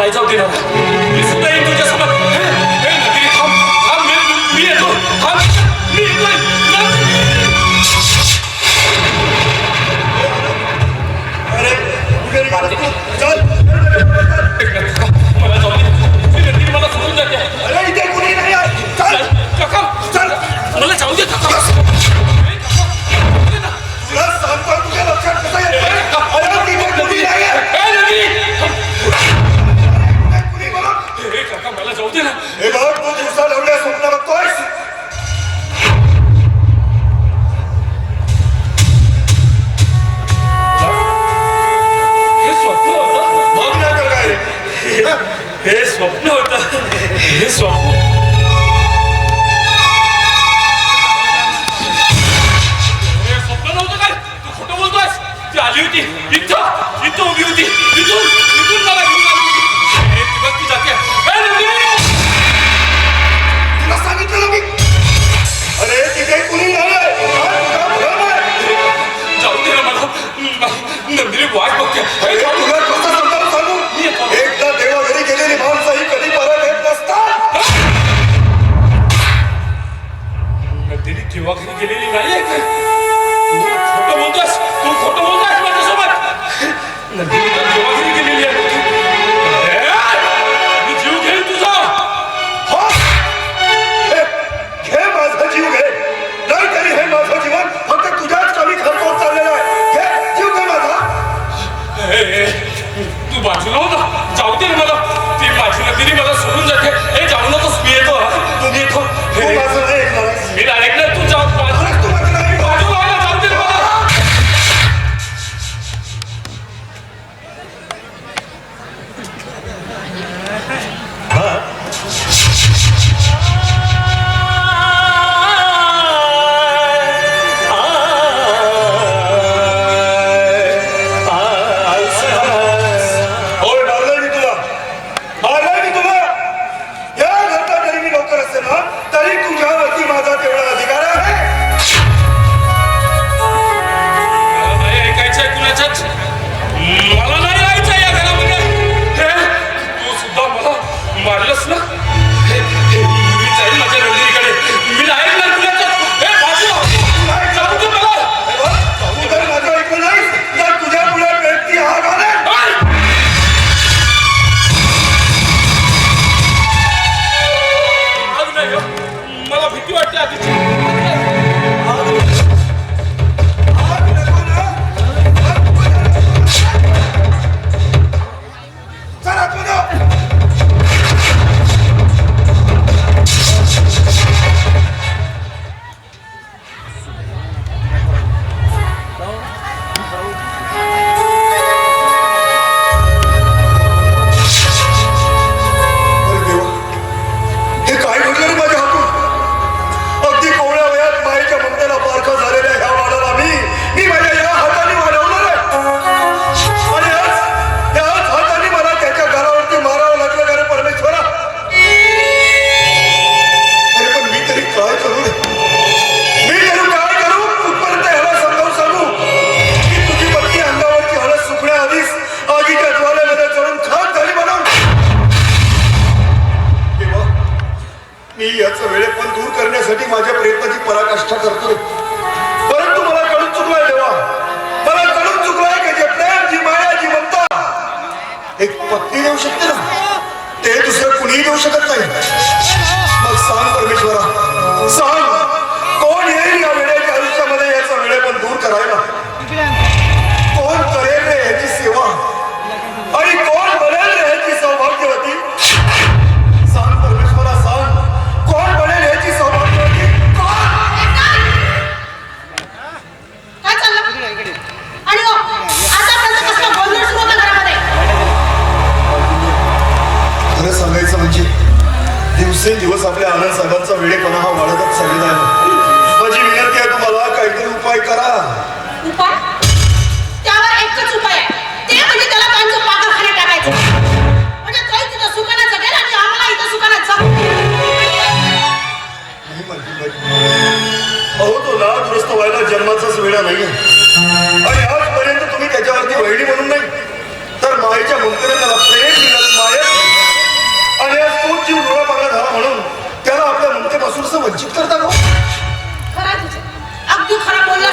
नाही जाऊ देणार मी सुद्धा येईन तुझ्यासोबत मी येतो अरे तुझी वाट बघते. तुला तुझं समजावून सांगू? एकदा देवाघरी माणसं ही कधी परत येत नसतात. तिने देवाघरी गेलेली नाहीये तू खोटं बोलतोस तू खोटं बोलतोस माझ्यासोबत. नंदिनी देवाघरी गेलेली आहे. मी याच वेळेपण दूर करण्यासाठी माझ्या प्रयत्नाची पराकाष्ठा करतो परंतु मला कळून चुकलाय देवा. मला कळून चुकलाय का जे प्रेम जी माया जी ममता एक पत्नी देऊ शकते ना? ते दुसरं कुणीही देऊ शकत नाही. मग सांग परमेश्वरा. सांग. कोण येईल या वेळेच्या आयुष्यामध्ये याचा वेळेपण दूर करायला? वादग्रस्त व्हायला जन्माचाच वेळा नाही आणि आजपर्यंत तुम्ही त्याच्यावरती वहिणी म्हणून नाही. तर मायेच्या मुंकने त्याला प्रेम दिलं माया. आणि आज तो जीव डोळा झाला म्हणून त्याला आपल्या मंत्रेपासून वंचित करता का? खरा अगदी खरा बोलला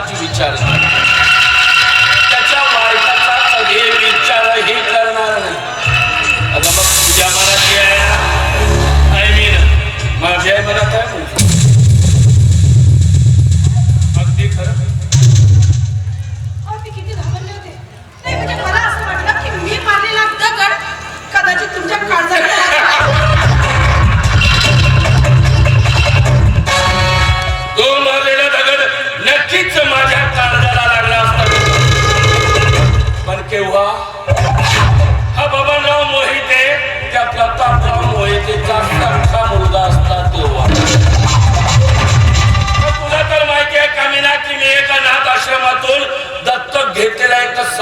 Radio Richard.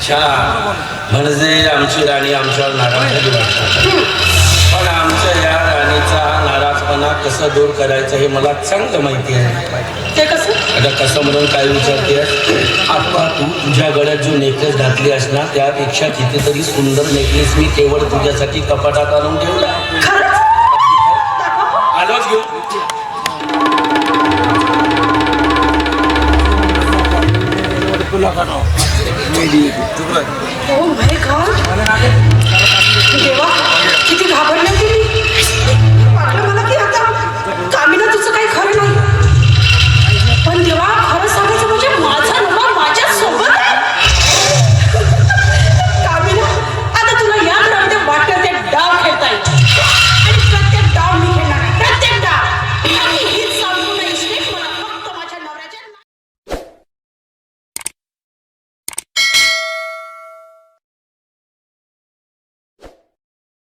अच्छा. म्हणजे आमची राणी आमच्यावर नाराज झाली पण आमच्या या राणीचा नाराजपणा कसं दूर करायचं हे मला चांगलं माहिती आहे. ते कसं? आता कसं म्हणून काय विचारते? आता तू तुझ्या गळ्यात जो नेकलेस घातली असणार त्यापेक्षा कितीतरी सुंदर नेकलेस मी केवळ तुझ्यासाठी कपाटात आणून ठेवला. आलोच घेऊ la ganó. দিয়ে